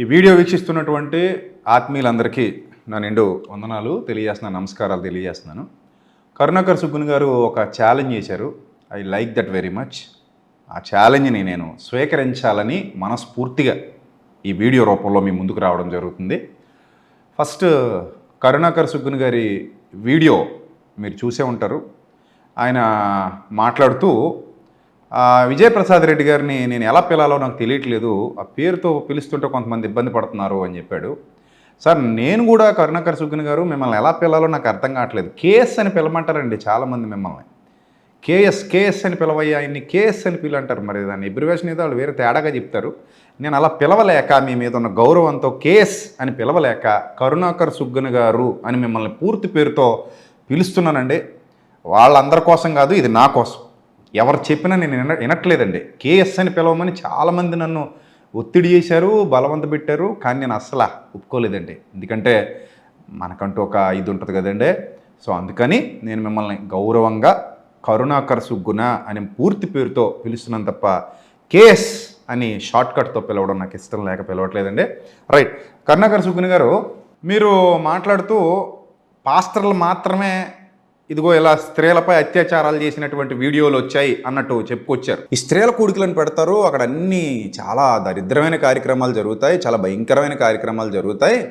ఈ వీడియో వీక్షిస్తున్నటువంటి ఆత్మీయులందరికీ నా నిండు వందనాలు తెలియజేస్తున్నాను నమస్కారాలు తెలియజేస్తున్నాను. కరుణాకర్ సుగ్గున్ గారు ఒక ఛాలెంజ్ చేశారు. I like that very much ఆ ఛాలెంజ్ని నేను స్వీకరించాలని మనస్ఫూర్తిగా ఈ వీడియో రూపంలో మీ ముందుకు రావడం జరుగుతుంది. ఫస్ట్ కరుణాకర్ సుగ్గున్ గారి వీడియో మీరు చూసే ఉంటారు. ఆయన మాట్లాడుతూ విజయప్రసాద్ రెడ్డి గారిని నేను ఎలా పిలాలో నాకు తెలియట్లేదు. ఆ పేరుతో పిలుస్తుంటే కొంతమంది ఇబ్బంది పడుతున్నారు అని చెప్పాడు. సార్ నేను కూడా కరుణాకర్ సుగ్గుని గారు మిమ్మల్ని ఎలా పిలాలో నాకు అర్థం కావట్లేదు. కేఎస్ అని పిలమంటారండి చాలామంది మిమ్మల్ని. కేఎస్ కేఎస్ అని పిలవయ్యా ఆయన్ని కేఎస్ అని పిలంటారు. మరి దాన్ని ఎబ్రివేషన్ ఏదో వాళ్ళు వేరే తేడాగా చెప్తారు. నేను అలా పిలవలేక మీ మీద ఉన్న గౌరవంతో కేఎస్ అని పిలవలేక కరుణాకర్ సుగ్గన్ గారు అని మిమ్మల్ని పూర్తి పేరుతో పిలుస్తున్నానండి. వాళ్ళందరి కోసం కాదు ఇది నా కోసం. ఎవరు చెప్పినా నేను విన వినట్లేదండి. కేఎస్ అని పిలవమని చాలామంది నన్ను ఒత్తిడి చేశారు బలవంత పెట్టారు కానీ నేను అస్సలు ఒప్పుకోలేదండి. ఎందుకంటే మనకంటూ ఒక ఇది ఉంటుంది కదండి. సో అందుకని నేను మిమ్మల్ని గౌరవంగా కరుణాకర్ సుగ్గున అని పూర్తి పేరుతో పిలుస్తున్నాను తప్ప కేఎస్ అని షార్ట్ కట్తో పిలవడం నాకు ఇష్టం లేక పిలవట్లేదండి. రైట్. కరుణాకర్ సుగ్గుని గారు మీరు మాట్లాడుతూ పాస్టర్లు మాత్రమే ఇదిగో ఇలా స్త్రీలపై అత్యాచారాలు చేసినటువంటి వీడియోలు వచ్చాయి అన్నట్టు చెప్పుకొచ్చారు. ఈ స్త్రీల కూడికలను పెడతారు. అక్కడ అన్ని చాలా దరిద్రమైన కార్యక్రమాలు జరుగుతాయి. చాలా భయంకరమైన కార్యక్రమాలు జరుగుతాయి.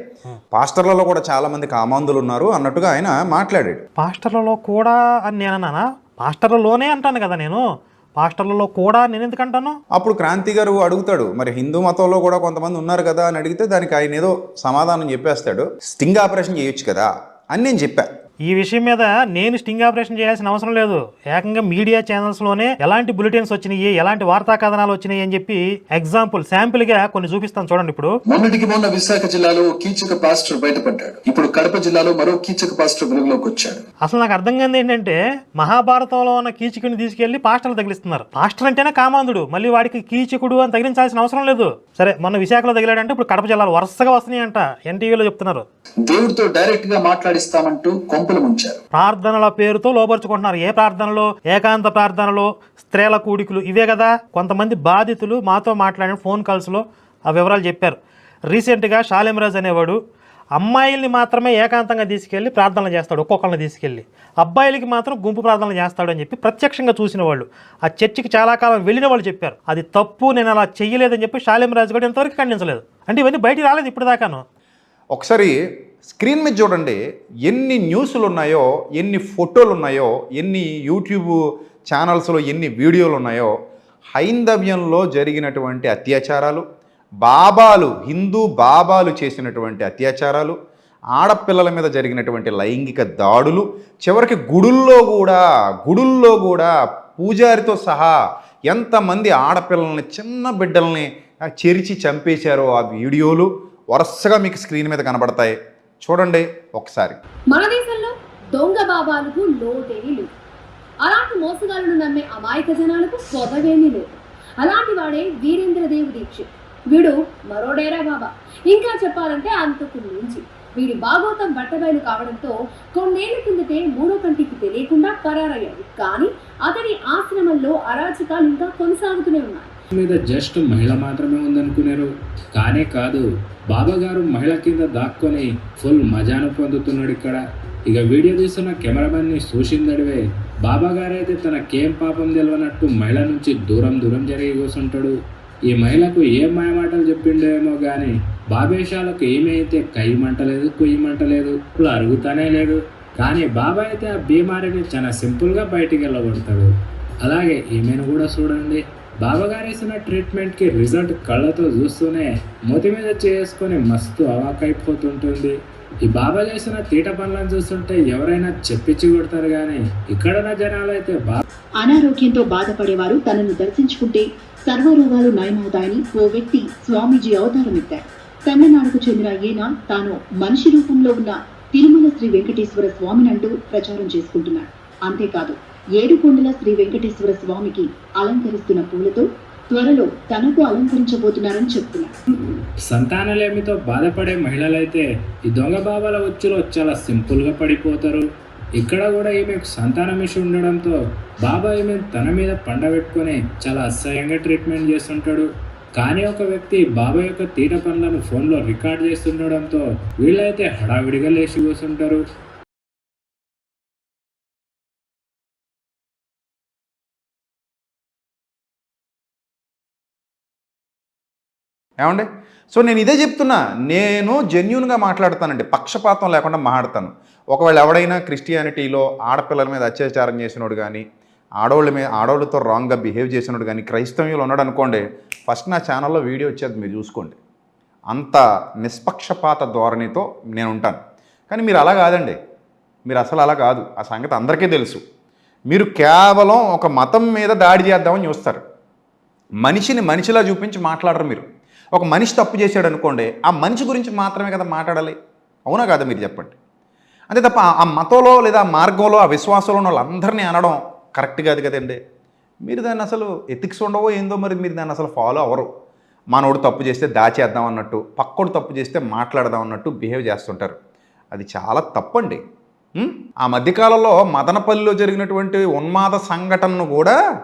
పాస్టర్లలో కూడా చాలా మంది కామాంధులు ఉన్నారు అన్నట్టుగా ఆయన మాట్లాడాడు. పాస్టర్లలో కూడా అని నేను అన్నానా? పాస్టర్లలోనే అంటాను కదా నేను. పాస్టర్లలో కూడా నేను ఎందుకు అంటాను? అప్పుడు క్రాంతి గారు అడుగుతాడు మరి హిందూ మతంలో కూడా కొంతమంది ఉన్నారు కదా? అని అడిగితే దానికి ఆయన ఏదో సమాధానం చెప్పేస్తాడు. స్టింగ్ ఆపరేషన్ చేయొచ్చు కదా అని నేను చెప్పా. ఈ విషయం మీద నేను స్టింగ్ ఆపరేషన్ చేయాల్సిన అవసరం లేదు. ఏకంగా మీడియా ఛానల్స్లోనే ఎలాంటి బులెటిన్స్ వచ్చినాయి ఎలాంటి వార్తా కథనాలు వచ్చినాయి అని చెప్పి ఎగ్జాంపుల్ శాంపిల్గా కొన్ని చూపిస్తాను చూడండి ఇప్పుడు. మొన్నటికి మొన్న విశాఖ జిల్లాలో కీచక పాస్టర్ బయటపడ్డాడు. ఇప్పుడు కడప జిల్లాలో మరో కీచక పాస్టర్ వెలుగులోకి వచ్చాడు. అసలు నాకు అర్థం కాదు ఏంటంటే మహాభారతంలో ఉన్న కీచకుని తీసుకెళ్ళి పాస్టర్లు తగిలిస్తున్నారు. పాస్టర్ అంటేనే కామాంధుడు. మళ్ళీ వాడికి కీచకుడు అని తగిలించాల్సిన అవసరం లేదు. సరే మొన్న విశాఖలో తగిలాడంటే ఇప్పుడు కడప జిల్లాలో వరుసగా వస్తున్నాయంట. ఎన్టీవీలో చెప్తున్నారు. దేవుడితో డైరెక్ట్గా మాట్లాడిస్తామంటూ కొంపలు ముంచారు. ప్రార్థనల పేరుతో లోపరుచుకుంటున్నారు ఏ ప్రార్థనలో? ఏకాంత ప్రార్థనలో? స్త్రీల కూడికలు ఇవే కదా. కొంతమంది బాధితులు మాతో మాట్లాడిన ఫోన్ కాల్స్లో ఆ వివరాలు చెప్పారు. రీసెంట్గా షాలిమరాజ్ అనేవాడు అమ్మాయిల్ని మాత్రమే ఏకాంతంగా తీసుకెళ్ళి ప్రార్థనలు చేస్తాడు ఒక్కొక్కరిని తీసుకెళ్ళి. అబ్బాయిలకి మాత్రం గుంపు ప్రార్థనలు చేస్తాడు అని చెప్పి ప్రత్యక్షంగా చూసిన వాళ్ళు. ఆ చర్చికి చాలా కాలం వెళ్ళిన వాళ్ళు చెప్పారు. అది తప్పు నేను అలా చెయ్యలేదని చెప్పి షాలిమరాజు కూడా ఇంతవరకు ఖండించలేదు. అంటే ఇవన్నీ బయటికి రాలేదు ఇప్పుడు దాకాను ఒకసారి స్క్రీన్ మీద చూడండి ఎన్ని న్యూస్లు ఉన్నాయో ఎన్ని ఫోటోలు ఉన్నాయో ఎన్ని యూట్యూబ్ ఛానల్స్లో ఎన్ని వీడియోలు ఉన్నాయో హైందవ్యంలో జరిగినటువంటి అత్యాచారాలు బాబాలు హిందూ బాబాలు చేసినటువంటి అత్యాచారాలు ఆడపిల్లల మీద జరిగినటువంటి లైంగిక దాడులు చివరికి గుడుల్లో కూడా గుడుల్లో కూడా పూజారితో సహా ఎంతమంది ఆడపిల్లల్ని చిన్న బిడ్డల్ని చెరిచి చంపేశారో ఆ వీడియోలు వరుసగా మీకు స్క్రీన్ మీద కనబడతాయి. చూడండి ఒకసారి. మన దేశంలో దొంగ బాబాలకు లోటేమీ లేదు. అలాంటి మోసగాలను నమ్మే అమాయక జనాలకు కొదవేమీ లేదు. అలాంటి వాడే వీరేంద్రదేవ్ దీక్షిత్. వీడు మరో డేరా బాబా. ఇంకా చెప్పాలంటే అంతకు మించి. వీడి భాగవతం బట్టబయలు కావడంతో కొన్నేళ్ళ కిందటే మూడో కంటికి తెలియకుండా పరారయ్యాడు. కానీ అతని ఆశ్రమంలో అరాచకాలు ఇంకా కొనసాగుతూనే ఉన్నాయి. మీద జస్ట్ మహిళ మాత్రమే ఉందనుకున్నారు కానే కాదు బాబా గారు మహిళ కింద దాక్కొని ఫుల్ మజాను పొందుతున్నాడు ఇక్కడ. ఇక వీడియో తీస్తున్న కెమెరామెన్ని చూసిందడివే బాబా గారైతే తనకేం పాపం తెలియనట్టు మహిళ నుంచి దూరం దూరం జరిగి కూర్చుంటాడు ఈ మహిళకు ఏం మాయమాటలు చెప్పిండేమో కానీ బాబేషాలకు ఏమైతే కొయ్యి మంటలేదు ఇప్పుడు అరుగుతానే లేదు కానీ బాబా అయితే ఆ బీమారిని చాలా సింపుల్గా బయటికి వెళ్ళగొడతాడు. అలాగే ఈమెను కూడా చూడండి. బాబాగారు వేసిన ట్రీట్మెంట్కి రిజల్ట్ కళ్ళతో చూస్తూనే మూతి మీద చేసుకొని మస్తు అవాకైపోతుంటుంది. ఈ బాబా చేసిన తీట పనులను చూస్తుంటే ఎవరైనా చెప్పించి కొడతారు కానీ ఇక్కడున్న జనాలు అయితే బా అనారోగ్యంతో బాధపడేవారు తనను దర్శించుకుంటే సర్వరోగాలు నయమవుతాయని ఓ వ్యక్తి స్వామీజీ అవతారం ఎత్తారు తమిళనాడుకు చెందిన ఈయన తాను మనిషి రూపంలో ఉన్న తిరుమల శ్రీ వెంకటేశ్వర స్వామినంటూ ప్రచారం చేసుకుంటున్నాడు. అంతేకాదు ఏడుకొండల శ్రీ వెంకటేశ్వర స్వామికి అలంకరిస్తున్న పూలతో త్వరలో తనకు అలంకరించబోతున్నారని చెప్తున్నారు. సంతానలేమితో బాధపడే మహిళలైతే ఈ దొంగ బాబాల వచ్చులో చాలా సింపుల్గా పడిపోతారు. ఇక్కడ కూడా ఈమెకు సంతానం ఇష్యూ ఉండడంతో బాబా ఈమె తన మీద పండబెట్టుకొని చాలా అసహ్యంగా ట్రీట్మెంట్ చేస్తుంటాడు. కానీ ఒక వ్యక్తి బాబా యొక్క తీట పనులను ఫోన్లో రికార్డ్ చేస్తుండడంతో వీళ్ళైతే హడావిడిగా లేచి కూర్చుంటారు. ఏమండి? సో నేను ఇదే చెప్తున్నా. నేను జెన్యున్గా మాట్లాడతానండి. పక్షపాతం లేకుండా మాట్లాడతాను. ఒకవేళ ఎవడైనా క్రిస్టియానిటీలో ఆడపిల్లల మీద అత్యాచారం చేసినోడు కానీ ఆడవాళ్ళ మీద ఆడవాళ్ళతో రాంగ్గా బిహేవ్ చేసినోడు కానీ క్రైస్తవ్యంలో ఉన్నాడు అనుకోండి ఫస్ట్ నా ఛానల్లో వీడియో వచ్చేది మీరు చూసుకోండి. అంత నిష్పక్షపాత ధోరణితో నేను ఉంటాను. కానీ మీరు అలా కాదండి. మీరు అసలు అలా కాదు. ఆ సంగతి అందరికీ తెలుసు. మీరు కేవలం ఒక మతం మీద దాడి చేద్దామని చూస్తారు. మనిషిని మనిషిలా చూపించి మాట్లాడరు మీరు. ఒక మనిషి తప్పు చేశాడు అనుకోండి ఆ మనిషి గురించి మాత్రమే కదా మాట్లాడాలి. అవునా కాదా మీరు చెప్పండి? అంతే తప్ప ఆ- మతంలో లేదా ఆ మార్గంలో ఆ విశ్వాసంలో ఉన్న వాళ్ళందరినీ అనడం కరెక్ట్ కాదు కదండి. మీరు దాన్ని అసలు ఎథిక్స్ ఉండవో ఏందో మరి మీరు దాన్ని అసలు ఫాలో అవ్వరు. మనోడు తప్పు చేస్తే దాచేద్దాం అన్నట్టు పక్కోడు తప్పు చేస్తే మాట్లాడదాం అన్నట్టు బిహేవ్ చేస్తుంటారు. అది చాలా తప్పండి. ఆ మధ్యకాలంలో మదనపల్లిలో జరిగినటువంటి ఉన్మాద సంఘటనను కూడా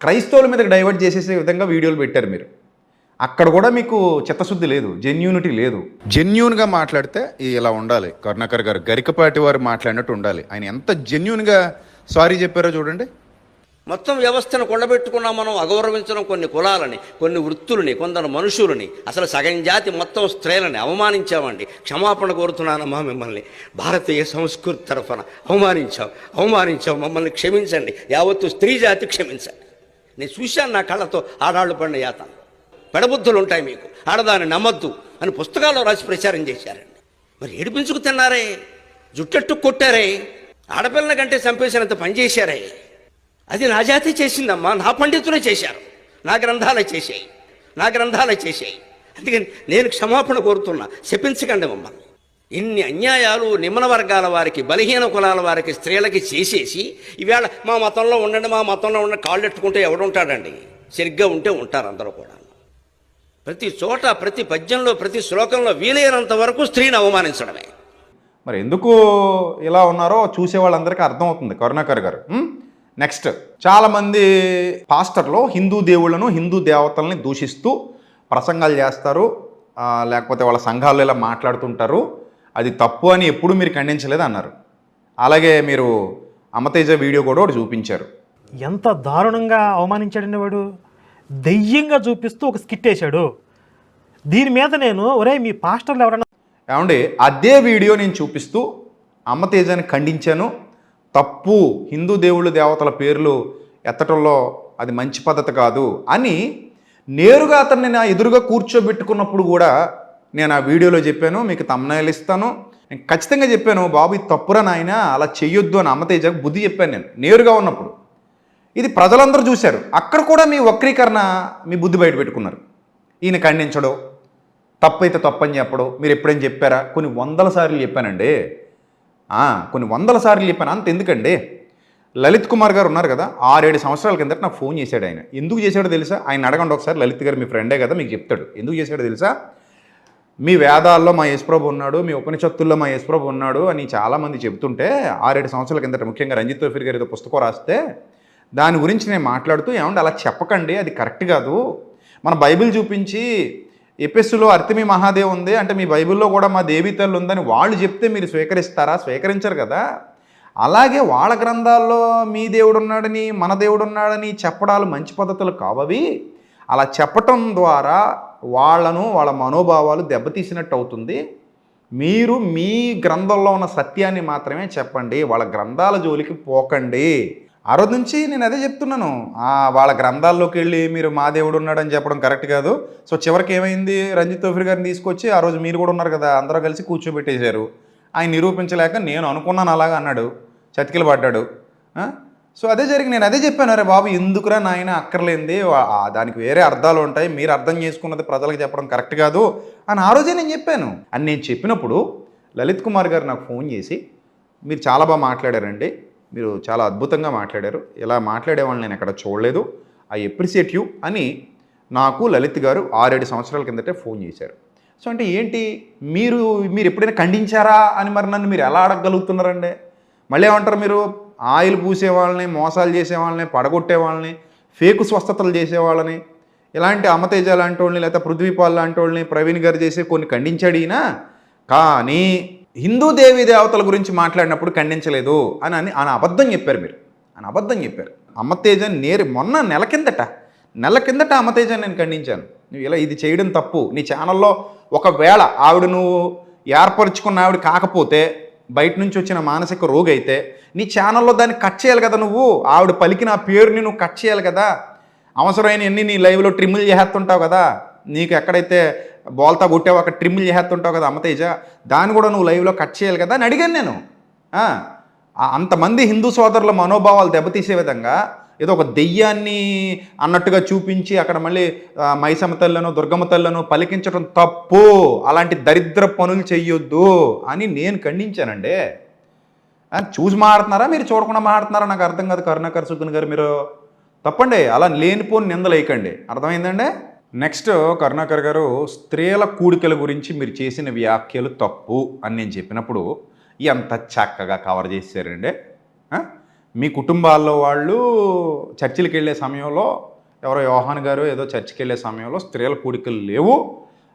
క్రైస్తవుల మీద డైవర్ట్ చేసేసే విధంగా వీడియోలు పెట్టారు మీరు. అక్కడ కూడా మీకు చిత్తశుద్ధి లేదు జెన్యూనిటీ లేదు. జెన్యూన్గా మాట్లాడితే ఇలా ఉండాలి. కరుణాకర్ గారు గరికపాటి వారు మాట్లాడినట్టు ఉండాలి. ఆయన ఎంత జెన్యూన్గా సారీ చెప్పారో చూడండి. మొత్తం వ్యవస్థను కొండబెట్టుకున్నాం మనం అగౌరవించడం కొన్ని కులాలని కొన్ని వృత్తులని కొందరు మనుషులని అసలు సగం జాతి మొత్తం స్త్రీలని అవమానించామండి. క్షమాపణ కోరుతున్నానమ్మా మిమ్మల్ని. భారతీయ సంస్కృతి తరఫున అవమానించాం అవమానించాం. మమ్మల్ని క్షమించండి. యావత్తు స్త్రీ జాతి క్షమించండి. నేను చూశాను నా కళ్ళతో ఆడాళ్ళు పడిన యాత పెడబుద్ధులు ఉంటాయి మీకు. ఆడదాన్ని నమ్మద్దు అని పుస్తకాల్లో రాసి ప్రచారం చేశారండి. మరి ఏడిపించుకు తిన్నారే? జుట్టెట్టు కొట్టారే? ఆడపిల్లల కంటే చంపేసినంత పనిచేశారే అది నా జాతి చేసిందమ్మా. నా పండితులే చేశారు. నా గ్రంథాలే చేసాయి నా గ్రంథాలే చేసాయి అందుకని నేను క్షమాపణ కోరుతున్నా. శపించకండి మమ్మల్ని. ఇన్ని అన్యాయాలు నిమ్మన వర్గాల వారికి బలహీన కులాల వారికి స్త్రీలకి చేసేసి ఈవేళ మా మతంలో ఉండండి మా మతంలో ఉండండి కాళ్ళు ఎట్టుకుంటే ఎవడుంటాడండి? సరిగ్గా ఉంటే ఉంటారు అందరూ కూడా. ప్రతి చోట ప్రతి పద్యంలో ప్రతి శ్లోకంలో వీలైనంత వరకు స్త్రీని అవమానించడమే. మరి ఎందుకు ఇలా ఉన్నారో చూసే వాళ్ళందరికీ అర్థమవుతుంది కరుణాకర్ గారు. నెక్స్ట్ చాలామంది పాస్టర్లు హిందూ దేవుళ్ళను హిందూ దేవతల్ని దూషిస్తూ ప్రసంగాలు చేస్తారు. ఆ, లేకపోతే వాళ్ళ సంఘాల్లో ఇలా మాట్లాడుతుంటారు. అది తప్పు అని ఎప్పుడు మీరు ఖండించలేదు అన్నారు. అలాగే మీరు అమతేజ వీడియో కూడా ఒకటి చూపించారు. ఎంత దారుణంగా అవమానించాడండి వాడు. దెయ్యంగా చూపిస్తూ ఒక స్కిట్ వేశాడు. దీని మీద నేను ఒరే మీ పాస్టర్లు ఎవరన్నా ఏమండి అదే వీడియో నేను చూపిస్తూ అమ్మతేజాన్ని ఖండించాను. తప్పు హిందూ దేవుళ్ళు దేవతల పేర్లు ఎత్తటంలో అది మంచి పద్ధతి కాదు అని నేరుగా అతన్ని నా ఎదురుగా కూర్చోబెట్టుకున్నప్పుడు కూడా నేను ఆ వీడియోలో చెప్పాను మీకు తమ్నాయిలు ఇస్తాను. నేను ఖచ్చితంగా చెప్పాను బాబు ఇది తప్పురా నాయన అలా చెయ్యొద్దు అని అమ్మతేజకు బుద్ధి చెప్పాను నేను నేరుగా ఉన్నప్పుడు. ఇది ప్రజలందరూ చూశారు. అక్కడ కూడా మీ వక్రీకరణ మీ బుద్ధి బయట పెట్టుకున్నారు. ఈయన ఖండించడం తప్పైతే తప్పని చెప్పడం మీరు ఎప్పుడైనా చెప్పారా? కొన్ని వందల సార్లు చెప్పానండి. కొన్ని వందల సార్లు చెప్పాను. అంత ఎందుకండి? లలిత్ కుమార్ గారు ఉన్నారు కదా ఆరేడు సంవత్సరాల కిందట నాకు ఫోన్ చేశాడు ఆయన. ఎందుకు చేశాడో తెలుసా? ఆయన అడగండి ఒకసారి. లలిత్ గారు మీ ఫ్రెండే కదా మీకు చెప్తాడు. ఎందుకు చేశాడో తెలుసా? మీ వేదాల్లో మా యేసుప్రభు ఉన్నాడు మీ ఉపనిషత్తుల్లో మా యేసుప్రభు ఉన్నాడు అని చాలామంది చెబుతుంటే ఆరేడు సంవత్సరాల కిందట ముఖ్యంగా రంజిత్ తోఫీర్ గారు ఏదో పుస్తకం రాస్తే దాని గురించి నేను మాట్లాడుతూ ఏమంటే అలా చెప్పకండి అది కరెక్ట్ కాదు. మన బైబిల్ చూపించి ఎపెస్సులో అర్తిమి మహాదేవ్ ఉంది అంటే మీ బైబిల్లో కూడా మా దేవి తల్లి ఉందని వాళ్ళు చెప్తే మీరు స్వీకరిస్తారా? స్వీకరించరు కదా. అలాగే వాళ్ళ గ్రంథాల్లో మీ దేవుడు ఉన్నాడని మన దేవుడు ఉన్నాడని చెప్పడాలు మంచి పద్ధతులు కావవి. అలా చెప్పటం ద్వారా వాళ్ళను వాళ్ళ మనోభావాలు దెబ్బతీసినట్టు అవుతుంది మీరు మీ గ్రంథంలో ఉన్న సత్యాన్ని మాత్రమే చెప్పండి వాళ్ళ గ్రంథాల జోలికి పోకండి. ఆ రోజు నుంచి నేను అదే చెప్తున్నాను. వాళ్ళ గ్రంథాల్లోకి వెళ్ళి మీరు మా దేవుడు ఉన్నాడని చెప్పడం కరెక్ట్ కాదు. సో చివరికి ఏమైంది? రంజిత్ తోఫిర్ గారిని తీసుకొచ్చి ఆ రోజు మీరు కూడా ఉన్నారు కదా అందరూ కలిసి కూర్చోబెట్టేశారు. ఆయన నిరూపించలేక నేను అనుకున్నాను అలాగా అన్నాడు. చతికిలు పడ్డాడు. సో అదే జరిగి నేను అదే చెప్పాను. అరే బాబు ఎందుకురా నాయన అక్కర్లేంది? దానికి వేరే అర్థాలు ఉంటాయి. మీరు అర్థం చేసుకున్నది ప్రజలకు చెప్పడం కరెక్ట్ కాదు అని ఆ రోజే నేను చెప్పాను. అని నేను చెప్పినప్పుడు లలిత్ కుమార్ గారు నాకు ఫోన్ చేసి మీరు చాలా బాగా మాట్లాడారండి. మీరు చాలా అద్భుతంగా మాట్లాడారు. ఇలా మాట్లాడే వాళ్ళని నేను ఎక్కడ చూడలేదు. ఐ ఎప్రిసియేట్ యూ అని నాకు లలిత్ గారు ఆరేడు సంవత్సరాల కిందటే ఫోన్ చేశారు. సో అంటే ఏంటి? మీరు మీరు ఎప్పుడైనా ఖండించారా? అని మరి నన్ను మీరు ఎలా అడగగలుగుతున్నారండి? మళ్ళీ ఏమంటారు మీరు? ఆయిల్ పూసే వాళ్ళని మోసాలు చేసే వాళ్ళని పడగొట్టే వాళ్ళని ఫేకు స్వస్థతలు చేసే వాళ్ళని ఇలాంటి అమతేజ లాంటి వాళ్ళని లేకపోతే పృథ్వీపాల్ లాంటి వాళ్ళని ప్రవీణ్ గారు చేసి కొన్ని ఖండించాడు ఈయన. కానీ హిందూ దేవీ దేవతల గురించి మాట్లాడినప్పుడు ఖండించలేదు అని అని ఆయన అబద్ధం చెప్పారు మీరు. ఆయన అబద్ధం చెప్పారు. అమ్మతేజ నేరు మొన్న నెల కిందట నెల కిందట అమ్మతేజ నేను ఖండించాను. నువ్వు ఇలా ఇది చేయడం తప్పు. నీ ఛానల్లో ఒకవేళ ఆవిడ నువ్వు ఏర్పరచుకున్న ఆవిడ కాకపోతే బయట నుంచి వచ్చిన మానసిక రోగి అయితే నీ ఛానల్లో దాన్ని కట్ చేయాలి కదా నువ్వు? ఆవిడ పలికిన ఆ పేరుని నువ్వు కట్ చేయాలి కదా? అవసరమైన ఎన్ని నీ లైవ్లో ట్రిమ్ములు చేస్తుంటావు కదా? నీకు ఎక్కడైతే బోల్తా కొట్టావు అక్కడ ట్రిమ్ చేస్తుంటావు కదా అమ్మతేజ దాన్ని కూడా నువ్వు లైవ్లో కట్ చేయాలి కదా అని అడిగాను నేను. అంతమంది హిందూ సోదరుల మనోభావాలు దెబ్బతీసే విధంగా ఏదో ఒక దెయ్యాన్ని అన్నట్టుగా చూపించి అక్కడ మళ్ళీ మైసమ్మ తల్లను దుర్గమ్మ తల్లను పలికించడం తప్పు అలాంటి దరిద్ర పనులు చెయ్యొద్దు అని నేను ఖండించానండి. చూసి మాట్లాడుతున్నారా? మీరు చూడకుండా మాట్లాడుతున్నారా? నాకు అర్థం కాదు కరుణాకర్ సుగ్గన్ గారు మీరు తప్పండి అలా లేనిపోని నిందలు వేయకండి అర్థమైందండి? నెక్స్ట్ కరుణాకర్ గారు స్త్రీల కూడికల గురించి మీరు చేసిన వ్యాఖ్యలు తప్పు అని నేను చెప్పినప్పుడు ఎంత చక్కగా కవర్ చేశారండి. మీ కుటుంబాల్లో వాళ్ళు చర్చిలకు వెళ్ళే సమయంలో ఎవరో యోహాన్ గారు ఏదో చర్చికి వెళ్ళే సమయంలో స్త్రీల కూడికలు లేవు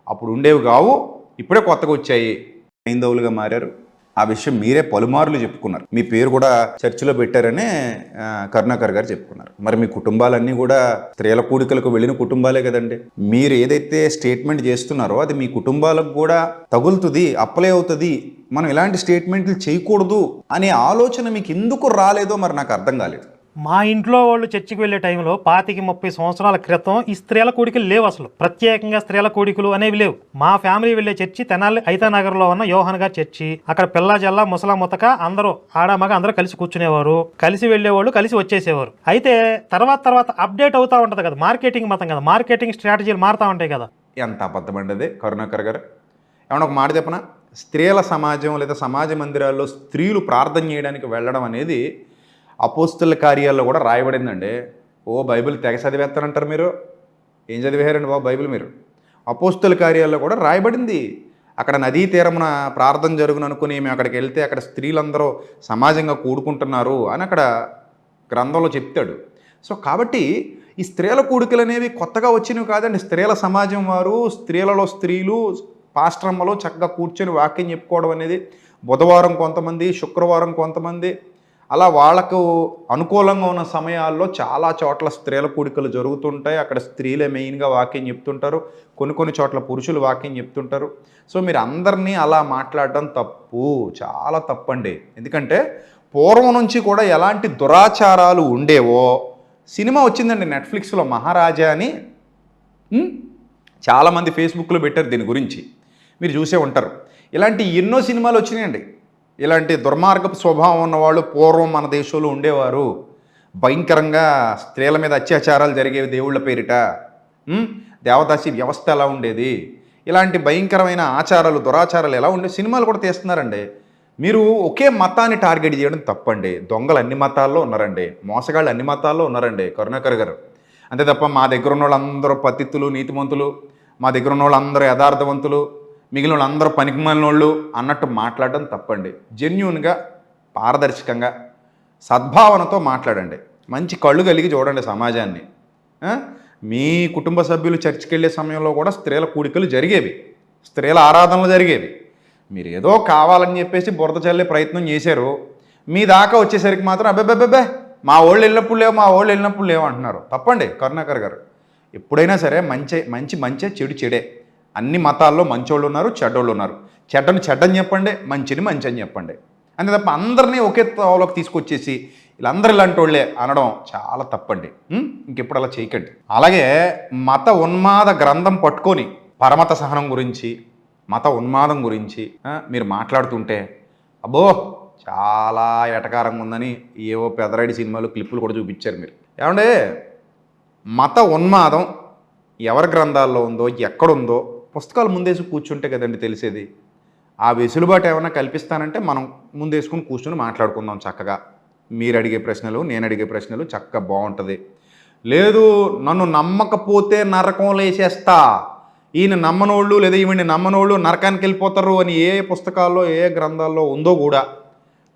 అప్పుడు ఉండేవి కావు ఇప్పుడే కొత్తగా వచ్చాయి. హైందవులుగా మారారు. ఆ విషయం మీరే పలుమార్లు చెప్పుకున్నారు. మీ పేరు కూడా చర్చిలో పెట్టారని కరుణాకర్ గారు చెప్పుకున్నారు. మరి మీ కుటుంబాలన్నీ కూడా స్త్రీల కూడికలకు వెళ్ళిన కుటుంబాలే కదండి. మీరు ఏదైతే స్టేట్మెంట్ చేస్తున్నారో అది మీ కుటుంబాలకు కూడా తగులుతుంది అప్లై అవుతుంది. మనం ఇలాంటి స్టేట్మెంట్లు చేయకూడదు అనే ఆలోచన మీకు ఎందుకు రాలేదో మరి నాకు అర్థం కాలేదు. మా ఇంట్లో వాళ్ళు చర్చికి వెళ్ళే టైంలో పాతికి ముప్పై సంవత్సరాల క్రితం ఈ స్త్రీల కోడికలు లేవు అసలు. ప్రత్యేకంగా స్త్రీల కోడికలు అనేవి లేవు. మా ఫ్యామిలీ వెళ్ళే చర్చి తెనాలి ఐతానగర్లో ఉన్న యోహన్ గారి చర్చి. అక్కడ పిల్ల జల్ల ముసలా ముతక అందరూ ఆడామగ అందరూ కలిసి కూర్చునేవారు. కలిసి వెళ్ళేవాళ్ళు కలిసి వచ్చేసేవారు. అయితే తర్వాత తర్వాత అప్డేట్ అవుతా ఉంటది కదా మార్కెటింగ్ మతం కదా మార్కెటింగ్ స్ట్రాటజీలు మారుతా ఉంటాయి కదా. ఎంత అబద్ధమండది కరుణాకర్ గారు? ఏమన్నా ఒక మాట చెప్పనా? స్త్రీల సమాజం లేదా సమాజ మందిరాల్లో స్త్రీలు ప్రార్థన చేయడానికి వెళ్ళడం అనేది అపోస్తుల కార్యాల్లో కూడా రాయబడిందండి. ఓ బైబిల్ తెగ చదివేస్తానంటారు మీరు? ఏం చదివేశారండి బాబు బైబిల్ మీరు? అపోస్తుల కార్యాల్లో కూడా రాయబడింది. అక్కడ నదీ తీరమున ప్రార్థన జరుగును అనుకుని మేము అక్కడికి వెళ్తే అక్కడ స్త్రీలందరూ సమాజంగా కూడుకుంటున్నారు అని అక్కడ గ్రంథంలో చెప్తాడు. సో కాబట్టి ఈ స్త్రీల కూడికలు అనేవి కొత్తగా వచ్చినవి కాదండి. స్త్రీల సమాజం వారు స్త్రీలలో స్త్రీలు పాస్ట్రమ్మలో చక్కగా కూర్చొని వాక్యం చెప్పుకోవడం అనేది బుధవారం కొంతమంది శుక్రవారం కొంతమంది అలా వాళ్ళకు అనుకూలంగా ఉన్న సమయాల్లో చాలా చోట్ల స్త్రీల కూడికలు జరుగుతుంటాయి. అక్కడ స్త్రీలే మెయిన్గా వాక్యం చెప్తుంటారు. కొన్ని కొన్ని చోట్ల పురుషులు వాక్యం చెప్తుంటారు. సో మీరు అందరినీ అలా మాట్లాడడం తప్పు. చాలా తప్పండి. ఎందుకంటే పూర్వం నుంచి కూడా ఎలాంటి దురాచారాలు ఉండేవో సినిమా వచ్చిందండి నెట్ఫ్లిక్స్లో మహారాజా అని. చాలామంది ఫేస్బుక్లో పెట్టారు దీని గురించి. మీరు చూసే ఉంటారు. ఇలాంటి ఎన్నో సినిమాలు వచ్చినాయండి. ఇలాంటి దుర్మార్గపు స్వభావం ఉన్నవాళ్ళు పూర్వం మన దేశంలో ఉండేవారు. భయంకరంగా స్త్రీల మీద అత్యాచారాలు జరిగేవి దేవుళ్ళ పేరిట. దేవదాసి వ్యవస్థ ఎలా ఉండేది? ఇలాంటి భయంకరమైన ఆచారాలు దురాచారాలు ఎలా ఉండే సినిమాలు కూడా తీస్తున్నారండి. మీరు ఒకే మతాన్ని టార్గెట్ చేయడం తప్పండి. దొంగలు అన్ని మతాల్లో ఉన్నారండి. మోసగాళ్ళు అన్ని మతాల్లో ఉన్నారండి కరుణాకర్ గారు. అంతే తప్ప మా దగ్గర ఉన్న వాళ్ళందరూ పతిత్తులు నీతిమంతులు. మా దగ్గర ఉన్న వాళ్ళందరూ యథార్థవంతులు. మిగిలిన వాళ్ళందరూ పనికిమాలిన వాళ్ళు అన్నట్టు మాట్లాడడం తప్పండి. జెన్యున్గా పారదర్శకంగా సద్భావనతో మాట్లాడండి. మంచి కళ్ళు కలిగి చూడండి సమాజాన్ని. మీ కుటుంబ సభ్యులు చర్చికి వెళ్ళే సమయంలో కూడా స్త్రీల కూడికలు జరిగేవి. స్త్రీల ఆరాధనలు జరిగేవి. మీరు ఏదో కావాలని చెప్పేసి బురద చల్లే ప్రయత్నం చేశారు. మీ దాకా వచ్చేసరికి మాత్రం అబ్బెబ్బెబ్బే మా వాళ్ళు వెళ్ళినప్పుడు లేవు మా వాళ్ళు వెళ్ళినప్పుడు లేవు అంటున్నారు. తప్పండి కరుణాకర్ గారు. ఎప్పుడైనా సరే మంచి మంచి మంచి చెడు చెడే. అన్ని మతాల్లో మంచోళ్ళు ఉన్నారు చెడ్డోళ్ళు ఉన్నారు. చెడ్డని చెడ్డని చెప్పండి మంచిని మంచి అని చెప్పండి. అంతే తప్ప అందరినీ ఒకే తోలోకి తీసుకొచ్చేసి వీళ్ళందరూ ఇలాంటి వాళ్ళే అనడం చాలా తప్పండి. ఇంకెప్పుడు అలా చేయకండి. అలాగే మత ఉన్మాద గ్రంథం పట్టుకొని పరమత సహనం గురించి మత ఉన్మాదం గురించి మీరు మాట్లాడుతుంటే అబ్బో చాలా ఎటకారంగా ఉందని ఏవో పెదరాడి సినిమాలు క్లిప్పులు కూడా చూపించారు మీరు. ఏమంటే మత ఉన్మాదం ఎవరి గ్రంథాల్లో ఉందో ఎక్కడుందో పుస్తకాలు ముందేసి కూర్చుంటే కదండి తెలిసేది. ఆ వెసులుబాటు ఏమైనా కల్పిస్తానంటే మనం ముందేసుకుని కూర్చొని మాట్లాడుకుందాం చక్కగా. మీరు అడిగే ప్రశ్నలు నేను అడిగే ప్రశ్నలు చక్కగా బాగుంటుంది లేదు నన్ను నమ్మకపోతే నరకంలో వేసేస్తా ఈయన నమ్మనోళ్ళు లేదా ఈవిని నమ్మనోళ్ళు నరకానికి వెళ్ళిపోతారు అని ఏ పుస్తకాల్లో ఏ గ్రంథాల్లో ఉందో కూడా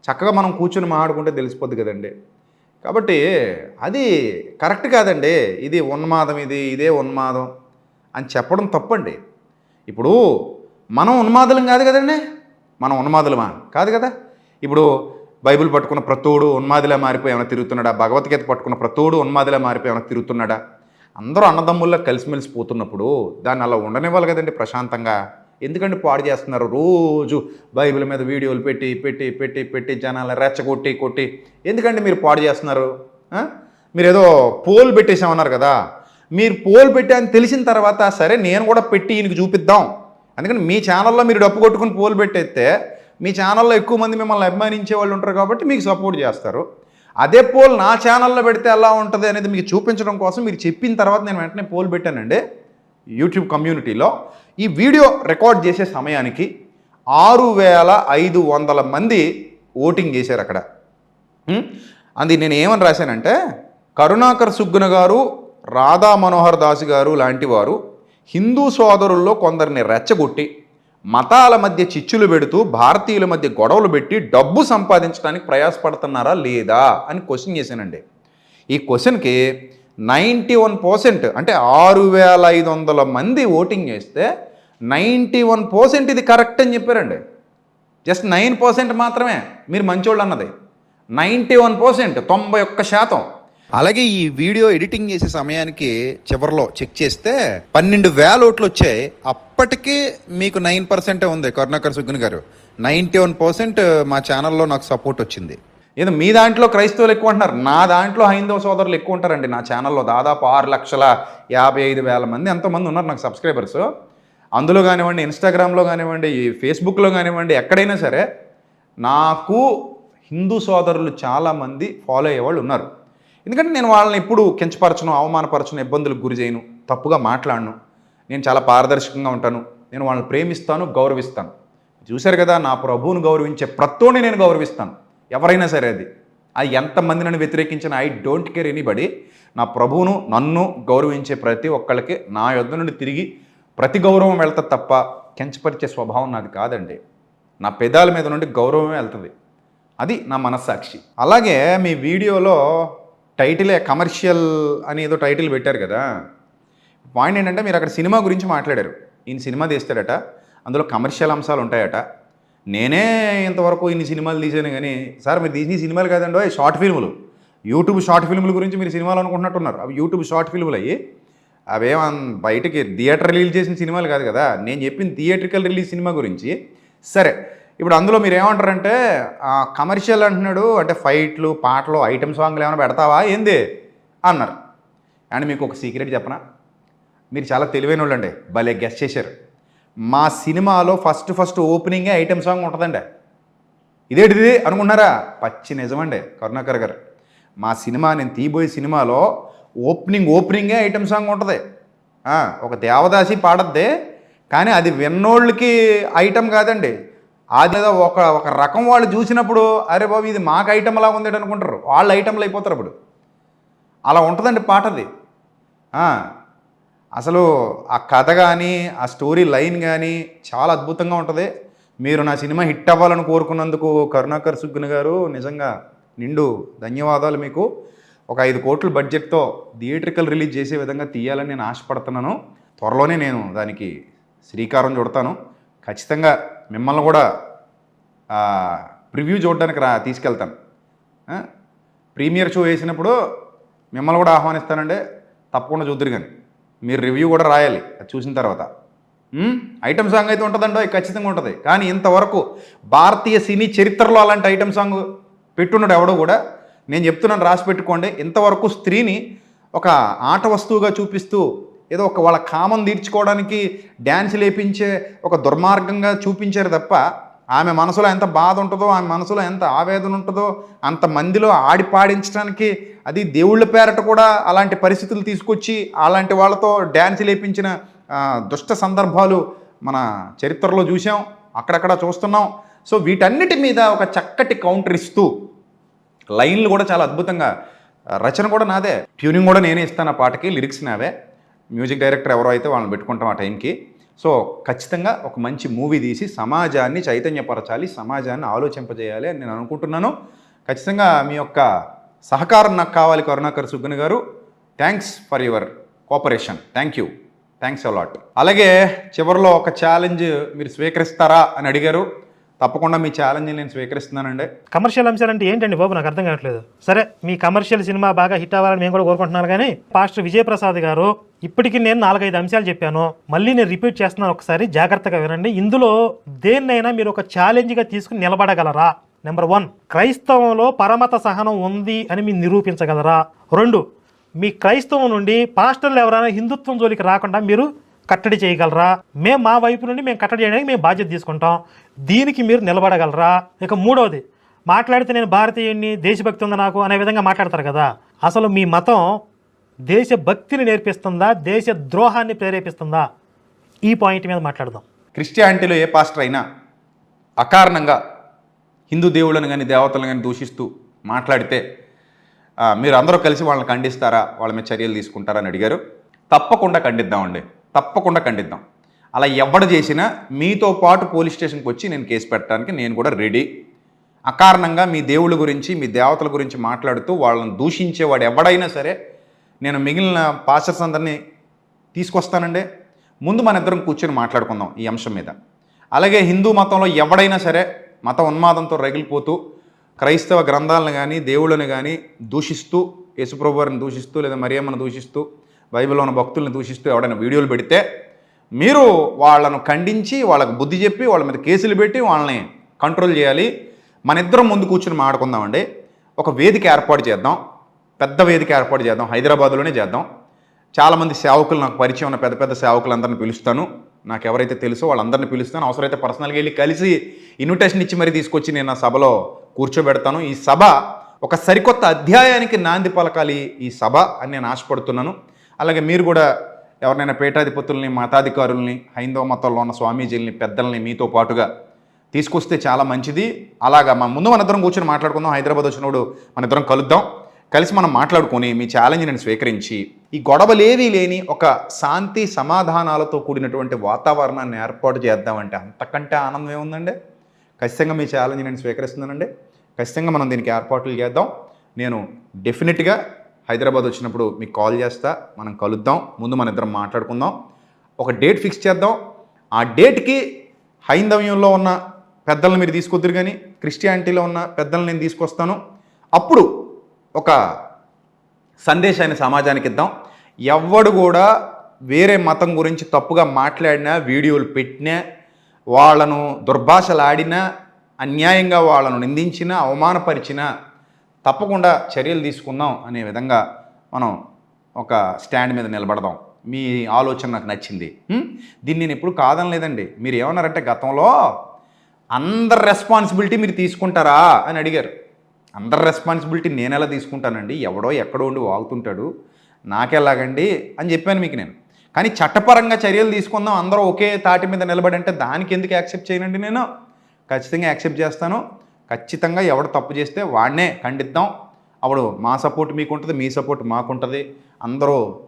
చక్కగా మనం కూర్చొని మాట్లాడుకుంటే తెలిసిపోద్ది కదండి. కాబట్టి అది కరెక్ట్ కాదండి. ఇది ఉన్మాదం ఇది ఇదే ఉన్మాదం అని చెప్పడం తప్పండి. ఇప్పుడు మనం ఉన్మాదులం కాదు కదండి? మనం ఉన్మాదులమా? కాదు కదా? ఇప్పుడు బైబిల్ పట్టుకున్న ప్రతోడు ఉన్మాదిలా మారిపోయి ఏమైనా తిరుగుతున్నాడా? భగవద్గీత పట్టుకున్న ప్రతోడు ఉన్మాదిలా మారిపోయి ఏమైనా తిరుగుతున్నాడా? అందరూ అన్నదమ్ముల్లో కలిసిమెలిసి పోతున్నప్పుడు దాన్ని అలా ఉండనివ్వాలి కదండి ప్రశాంతంగా. ఎందుకంటే పాడు చేస్తున్నారు? రోజు బైబిల్ మీద వీడియోలు పెట్టి పెట్టి పెట్టి పెట్టి జనాలు రెచ్చగొట్టి కొట్టి. ఎందుకంటే మీరు పాడు చేస్తున్నారు? మీరు ఏదో పోల్ పెట్టేసామన్నారు కదా? మీరు పోల్ పెట్టా అని తెలిసిన తర్వాత సరే నేను కూడా పెట్టి ఈయనకి చూపిద్దాం. అందుకని మీ ఛానల్లో మీరు డప్పు కొట్టుకుని పోల్ పెట్టేస్తే మీ ఛానల్లో ఎక్కువ మంది మిమ్మల్ని అభిమానించే వాళ్ళు ఉంటారు కాబట్టి మీకు సపోర్ట్ చేస్తారు. అదే పోల్ నా ఛానల్లో పెడితే ఎలా ఉంటుంది అనేది మీకు చూపించడం కోసం మీరు చెప్పిన తర్వాత నేను వెంటనే పోల్ పెట్టానండి యూట్యూబ్ కమ్యూనిటీలో. ఈ వీడియో రికార్డ్ చేసే సమయానికి ఆరు వేల ఐదు వందల మంది ఓటింగ్ చేశారు అక్కడ. అది నేను ఏమని రాశానంటే కరుణాకర్ సుగ్గున గారు రాధా మనోహర్ దాస్ గారు లాంటి వారు హిందూ సోదరుల్లో కొందరిని రెచ్చగొట్టి మతాల మధ్య చిచ్చులు పెడుతూ భారతీయుల మధ్య గొడవలు పెట్టి డబ్బు సంపాదించడానికి ప్రయాసపడుతున్నారా లేదా అని క్వశ్చన్ చేశానండి. ఈ క్వశ్చన్కి నైంటీ వన్ పర్సెంట్ అంటే ఆరు వేల ఐదు వందల మంది ఓటింగ్ చేస్తే నైంటీ వన్ పర్సెంట్ ఇది కరెక్ట్ అని చెప్పారండి. జస్ట్ నైన్ పర్సెంట్ మాత్రమే. మీరు మంచోళ్ళు అన్నది. నైంటీ వన్ పర్సెంట్ తొంభై ఒక్క శాతం. అలాగే ఈ వీడియో ఎడిటింగ్ చేసే సమయానికి చివరిలో చెక్ చేస్తే పన్నెండు వేల ఓట్లు వచ్చాయి. అప్పటికే మీకు నైన్ పర్సెంటే ఉంది కరుణాకర్ సుగ్గుని గారు. నైంటీ వన్ పర్సెంట్ మా ఛానల్లో నాకు సపోర్ట్ వచ్చింది. ఏదో మీ దాంట్లో క్రైస్తవులు ఎక్కువ అంటున్నారు. నా దాంట్లో హైందవ సోదరులు ఎక్కువ ఉంటారండి నా ఛానల్లో. దాదాపు ఆరు లక్షల యాభై ఐదు వేల మంది ఎంతోమంది ఉన్నారు నాకు సబ్స్క్రైబర్స్. అందులో కానివ్వండి ఇన్స్టాగ్రామ్లో కానివ్వండి ఈ ఫేస్బుక్లో కానివ్వండి ఎక్కడైనా సరే నాకు హిందూ సోదరులు చాలామంది ఫాలో అయ్యేవాళ్ళు ఉన్నారు. ఎందుకంటే నేను వాళ్ళని ఎప్పుడు కించపరచను అవమానపరచను ఇబ్బందులకు గురి చేయను తప్పుగా మాట్లాడను. నేను చాలా పారదర్శకంగా ఉంటాను. నేను వాళ్ళని ప్రేమిస్తాను గౌరవిస్తాను. చూశారు కదా నా ప్రభువును గౌరవించే ప్రతోని నేను గౌరవిస్తాను. ఎవరైనా సరే అది. అది ఎంతమంది నన్ను వ్యతిరేకించిన ఐ డోంట్ కేర్ ఎనీబడి నా ప్రభువును నన్ను గౌరవించే ప్రతి ఒక్కళ్ళకి నా యొద్ నుండి తిరిగి ప్రతి గౌరవం వెళ్తా తప్ప కించపరిచే స్వభావం నాది కాదండి. నా పెదాల మీద నుండి గౌరవమే వెళ్తుంది. అది నా మనస్సాక్షి. అలాగే మీ వీడియోలో టైటిలే కమర్షియల్ అని ఏదో టైటిల్ పెట్టారు కదా. పాయింట్ ఏంటంటే మీరు అక్కడ సినిమా గురించి మాట్లాడారు. ఈయన సినిమా తీస్తాడట. అందులో కమర్షియల్ అంశాలు ఉంటాయట. నేనే ఇంతవరకు ఇన్ని సినిమాలు తీసాను కానీ సార్ మీరు తీసిన సినిమాలు కాదండి షార్ట్ ఫిల్ములు. యూట్యూబ్ షార్ట్ ఫిల్ముల గురించి మీరు సినిమాలు అనుకుంటున్నట్టున్నారు. అవి యూట్యూబ్ షార్ట్ ఫిల్ములు అయ్యి అవేం బయటకి థియేటర్ రిలీజ్ చేసిన సినిమాలు కాదు కదా. నేను చెప్పిన థియేట్రికల్ రిలీజ్ సినిమా గురించి సరే ఇప్పుడు అందులో మీరు ఏమంటారంటే కమర్షియల్ అంటున్నాడు అంటే ఫైట్లు పాటలు ఐటమ్ సాంగ్లు ఏమైనా పెడతావా? ఏంది? అన్నారు. అండ్ మీకు ఒక సీక్రెట్ చెప్పనా? మీరు చాలా తెలివైన వాళ్ళండి భలే గెస్ట్ చేశారు. మా సినిమాలో ఫస్ట్ ఫస్ట్ ఓపెనింగే ఐటమ్ సాంగ్ ఉంటుందండి. ఇదేంటిది? అనుకున్నారా? పచ్చి నిజమండి కరుణాకర్ గారు. మా సినిమా నేను తీయబోయే సినిమాలో ఓపెనింగ్ ఓపెనింగే ఐటమ్ సాంగ్ ఉంటుంది. ఒక దేవదాసి పాడద్దే కానీ అది విన్నోళ్ళకి ఐటమ్ కాదండి. అది ఏదో ఒక ఒక రకం వాళ్ళు చూసినప్పుడు అరే బాబు ఇది మాకు ఐటమ్ లాగా ఉంది అనుకుంటారు. వాళ్ళ ఐటమ్లు అయిపోతారు అప్పుడు. అలా ఉంటుందండి పాటది. అసలు ఆ కథ కానీ ఆ స్టోరీ లైన్ కానీ చాలా అద్భుతంగా ఉంటుంది. మీరు నా సినిమా హిట్ అవ్వాలని కోరుకున్నందుకు కరుణాకర్ సుగ్గుని గారు నిజంగా నిండు ధన్యవాదాలు మీకు. ఒక ఐదు కోట్ల బడ్జెట్తో థియేట్రికల్ రిలీజ్ చేసే విధంగా తీయాలని నేను ఆశపడుతున్నాను. త్వరలోనే నేను దానికి శ్రీకారం చుడతాను. ఖచ్చితంగా మిమ్మల్ని కూడా ప్రివ్యూ చూడడానికి రా తీసుకెళ్తాను. ప్రీమియర్ షో వేసినప్పుడు మిమ్మల్ని కూడా ఆహ్వానిస్తానండి. తప్పకుండా చూద్దరు కానీ. మీరు రివ్యూ కూడా రాయాలి అది చూసిన తర్వాత. ఐటమ్ సాంగ్ అయితే ఉంటుందండో ఖచ్చితంగా ఉంటుంది. కానీ ఇంతవరకు భారతీయ సినీ చరిత్రలో అలాంటి ఐటమ్ సాంగ్ పెట్టున్నాడు ఎవడో కూడా. నేను చెప్తున్నాను రాసి పెట్టుకోండి. ఇంతవరకు స్త్రీని ఒక ఆట వస్తువుగా చూపిస్తూ ఏదో ఒక వాళ్ళ కామం తీర్చుకోవడానికి డ్యాన్స్ లేపించే ఒక దుర్మార్గంగా చూపించారు తప్ప ఆమె మనసులో ఎంత బాధ ఉంటుందో ఆమె మనసులో ఎంత ఆవేదన ఉంటుందో అంత మందిలో ఆడిపాడించడానికి అది దేవుళ్ళ పేరట కూడా అలాంటి పరిస్థితులు తీసుకొచ్చి అలాంటి వాళ్ళతో డ్యాన్స్ లేపించిన దుష్ట సందర్భాలు మన చరిత్రలో చూసాం అక్కడక్కడ చూస్తున్నాం. సో వీటన్నిటి మీద ఒక చక్కటి కౌంటర్ ఇస్తూ లైన్లు కూడా చాలా అద్భుతంగా రచన కూడా నాదే. ట్యూనింగ్ కూడా నేనే ఇస్తాను ఆ పాటకి లిరిక్స్ నావే. మ్యూజిక్ డైరెక్టర్ ఎవరో అయితే వాళ్ళని పెట్టుకుంటాం ఆ టైంకి. సో ఖచ్చితంగా ఒక మంచి మూవీ తీసి సమాజాన్ని చైతన్యపరచాలి సమాజాన్ని ఆలోచింపజేయాలి అని నేను అనుకుంటున్నాను. ఖచ్చితంగా మీ యొక్క సహకారం నాకు కావాలి కరుణాకర్ సుగ్గన్ గారు. Thanks for your cooperation thank you thanks a lot అలాగే చివరిలో ఒక ఛాలెంజ్ మీరు స్వీకరిస్తారా అని అడిగారు. తప్పకుండా మీ ఛాలెంజ్ నేను స్వీకరిస్తున్నానండి. కమర్షియల్ అంశాలు అంటే ఏంటండి బాబు? నాకు అర్థం కావట్లేదు. సరే మీ కమర్షియల్ సినిమా బాగా హిట్ అవ్వాలని మేము కూడా కోరుకుంటున్నాను కానీ పాస్టర్ విజయప్రసాద్ గారు ఇప్పటికీ నేను నాలుగైదు అంశాలు చెప్పాను. మళ్ళీ నేను రిపీట్ చేస్తున్నాను ఒకసారి జాగ్రత్తగా వినండి. ఇందులో దేన్నైనా మీరు ఒక ఛాలెంజ్గా తీసుకుని నిలబడగలరా? నెంబర్ వన్ క్రైస్తవంలో పరమత సహనం ఉంది అని మీరు నిరూపించగలరా? రెండు మీ క్రైస్తవం నుండి పాస్టర్లు ఎవరైనా హిందుత్వం జోలికి రాకుండా మీరు కట్టడి చేయగలరా? మేము మా వైపు నుండి మేము కట్టడి చేయడానికి మేము బాధ్యత తీసుకుంటాం. దీనికి మీరు నిలబడగలరా? ఇక మూడవది మాట్లాడితే నేను భారతీయుడిని దేశభక్తి ఉంది నాకు అనే విధంగా మాట్లాడతారు కదా. అసలు మీ మతం దేశభక్తిని నేర్పిస్తుందా? దేశ ద్రోహాన్ని ప్రేరేపిస్తుందా? ఈ పాయింట్ మీద మాట్లాడదాం. క్రిస్టియానిటీలో ఏ పాస్టర్ అయినా అకారణంగా హిందూ దేవుళ్ళని కానీ దేవతలను కానీ దూషిస్తూ మాట్లాడితే మీరు అందరూ కలిసి వాళ్ళని ఖండిస్తారా? వాళ్ళ మీద చర్యలు తీసుకుంటారా అని అడిగారు. తప్పకుండా ఖండిద్దామండి. తప్పకుండా ఖండిద్దాం. అలా ఎవడు చేసినా మీతో పాటు పోలీస్ స్టేషన్కి వచ్చి నేను కేసు పెట్టడానికి నేను కూడా రెడీ. అకారణంగా మీ దేవుళ్ళ గురించి మీ దేవతల గురించి మాట్లాడుతూ వాళ్ళని దూషించేవాడు ఎవడైనా సరే నేను మిగిలిన పాస్టర్స్ అందరినీ తీసుకొస్తానండి. ముందు మన ఇద్దరం కూర్చొని మాట్లాడుకుందాం ఈ అంశం మీద. అలాగే హిందూ మతంలో ఎవడైనా సరే మత ఉన్మాదంతో రగిలిపోతూ క్రైస్తవ గ్రంథాలను కానీ దేవుళ్ళని కానీ దూషిస్తూ యేసుప్రభు వారిని దూషిస్తూ లేదా మరియమ్మను దూషిస్తూ బైబిల్లో ఉన్న భక్తుల్ని దూషిస్తూ ఎవడైనా వీడియోలు పెడితే మీరు వాళ్ళను ఖండించి వాళ్ళకు బుద్ధి చెప్పి వాళ్ళ మీద కేసులు పెట్టి వాళ్ళని కంట్రోల్ చేయాలి. మన ఇద్దరం ముందు కూర్చొని మాట్లాడుకుందామండి. ఒక వేదిక ఏర్పాటు చేద్దాం. పెద్ద వేదిక ఏర్పాటు చేద్దాం. హైదరాబాద్లోనే చేద్దాం. చాలామంది సేవకులు నాకు పరిచయం ఉన్న పెద్ద పెద్ద సేవకులందరిని పిలుస్తాను. నాకు ఎవరైతే తెలుసో వాళ్ళందరిని పిలుస్తాను. అవసరమైతే పర్సనల్గా వెళ్ళి కలిసి ఇన్విటేషన్ ఇచ్చి మరీ తీసుకొచ్చి నేను నా సభలో కూర్చోబెడతాను. ఈ సభ ఒక సరికొత్త అధ్యాయానికి నాంది పలకాలి ఈ సభ అని నేను ఆశపడుతున్నాను. అలాగే మీరు కూడా ఎవరినైనా పీఠాధిపతుల్ని మతాధికారుల్ని హైందవ మతంలో ఉన్న స్వామీజీల్ని పెద్దల్ని మీతో పాటుగా తీసుకొస్తే చాలా మంచిది. అలాగా మా ముందు మన కూర్చొని మాట్లాడుకుందాం. హైదరాబాద్ వచ్చినప్పుడు మనిద్దరం కలుద్దాం. కలిసి మనం మాట్లాడుకొని మీ ఛాలెంజ్ నేను స్వీకరించి ఈ గొడవలేవీ లేని ఒక శాంతి సమాధానాలతో కూడినటువంటి వాతావరణాన్ని ఏర్పాటు చేద్దామంటే అంతకంటే ఆనందం ఏముందండి? ఖచ్చితంగా మీ ఛాలెంజ్ నేను స్వీకరిస్తున్నానండి ఖచ్చితంగా మనం దీనికి ఏర్పాట్లు చేద్దాం. నేను డెఫినెట్గా హైదరాబాద్ వచ్చినప్పుడు మీకు కాల్ చేస్తా మనం కలుద్దాం ముందు మన ఇద్దరం మాట్లాడుకుందాం. ఒక డేట్ ఫిక్స్ చేద్దాం. ఆ డేట్కి హైందవ్యంలో ఉన్న పెద్దలను మీరు తీసుకొద్దురు కానీ క్రిస్టియానిటీలో ఉన్న పెద్దలను నేను తీసుకొస్తాను. అప్పుడు ఒక సందేశాన్ని సమాజానికి ఇద్దాం. ఎవడు కూడా వేరే మతం గురించి తప్పుగా మాట్లాడినా వీడియోలు పెట్టినా వాళ్ళను దుర్భాషలాడినా అన్యాయంగా వాళ్ళను నిందించినా అవమానపరిచినా తప్పకుండా చర్యలు తీసుకుందాం అనే విధంగా మనం ఒక స్టాండ్ మీద నిలబడదాం. మీ ఆలోచన నాకు నచ్చింది. దీన్ని నేను ఎప్పుడు కాదనలేదండి. మీరు ఏమన్నారంటే గతంలో అందరి రెస్పాన్సిబిలిటీ మీరు తీసుకుంటారా? అని అడిగారు. అందరి రెస్పాన్సిబిలిటీ నేను ఎలా తీసుకుంటానండి? ఎవడో ఎక్కడో ఉండి వాగుతుంటాడు. నాకెలాగండి? అని చెప్పాను మీకు నేను. కానీ చట్టపరంగా చర్యలు తీసుకుందాం. అందరూ ఒకే తాటి మీద నిలబడి అంటే దానికి ఎందుకు యాక్సెప్ట్ చేయనండి నేను? ఖచ్చితంగా యాక్సెప్ట్ చేస్తాను. ఖచ్చితంగా ఎవడు తప్పు చేస్తే వాడినే ఖండిద్దాం. అప్పుడు మా సపోర్ట్ మీకు ఉంటుంది మీ సపోర్ట్ మాకుంటుంది. అందరూ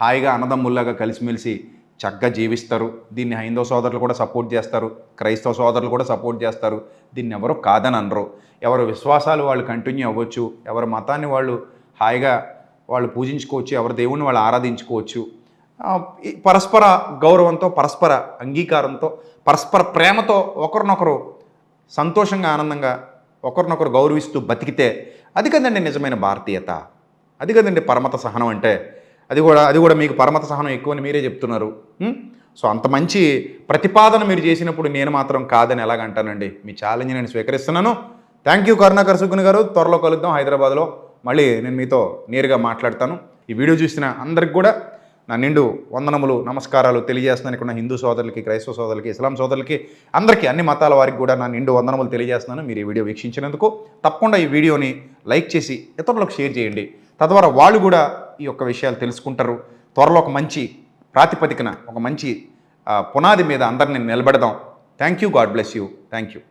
హాయిగా అన్నదమ్ముల్లాగా కలిసిమెలిసి చక్కగా జీవిస్తారు. దీన్ని హైందవ సోదరులు కూడా సపోర్ట్ చేస్తారు. క్రైస్తవ సోదరులు కూడా సపోర్ట్ చేస్తారు. దీన్ని ఎవరు కాదని అనరు. ఎవరు విశ్వాసాలు వాళ్ళు కంటిన్యూ అవ్వచ్చు. ఎవరి మతాన్ని వాళ్ళు హాయిగా వాళ్ళు పూజించుకోవచ్చు. ఎవరి దేవుణ్ణి వాళ్ళు ఆరాధించుకోవచ్చు. ఈ పరస్పర గౌరవంతో పరస్పర అంగీకారంతో పరస్పర ప్రేమతో ఒకరినొకరు సంతోషంగా ఆనందంగా ఒకరినొకరు గౌరవిస్తూ బతికితే అది కదండి నిజమైన భారతీయత? అది కదండి పరమత సహనం అంటే? అది కూడా అది కూడా మీకు పరమత సహనం ఎక్కువని మీరే చెప్తున్నారు. సో అంత మంచి ప్రతిపాదన మీరు చేసినప్పుడు నేను మాత్రం కాదని ఎలాగంటానండి మీ ఛాలెంజ్ నేను స్వీకరిస్తున్నాను. థ్యాంక్ యూ కరుణాకర్ సుగ్గుని గారు. త్వరలో కలుద్దాం హైదరాబాద్లో. మళ్ళీ నేను మీతో నేరుగా మాట్లాడతాను. ఈ వీడియో చూసిన అందరికి కూడా నా నిండు వందనములు నమస్కారాలు తెలియజేస్తున్నాను ఇక్కడ హిందూ సోదరులకి క్రైస్తవ సోదరులకి ఇస్లాం సోదరులకి అందరికీ అన్ని మతాల వారికి కూడా నా నిండు వందనములు తెలియజేస్తున్నాను. మీరు ఈ వీడియో వీక్షించినందుకు తప్పకుండా ఈ వీడియోని లైక్ చేసి ఇతరులకు షేర్ చేయండి. తద్వారా వాళ్ళు కూడా ఈ యొక్క విషయాలు తెలుసుకుంటారు. త్వరలో ఒక మంచి ప్రాతిపదికన ఒక మంచి పునాది మీద అందరిని నిలబెడదాం. Thank you God bless you thank you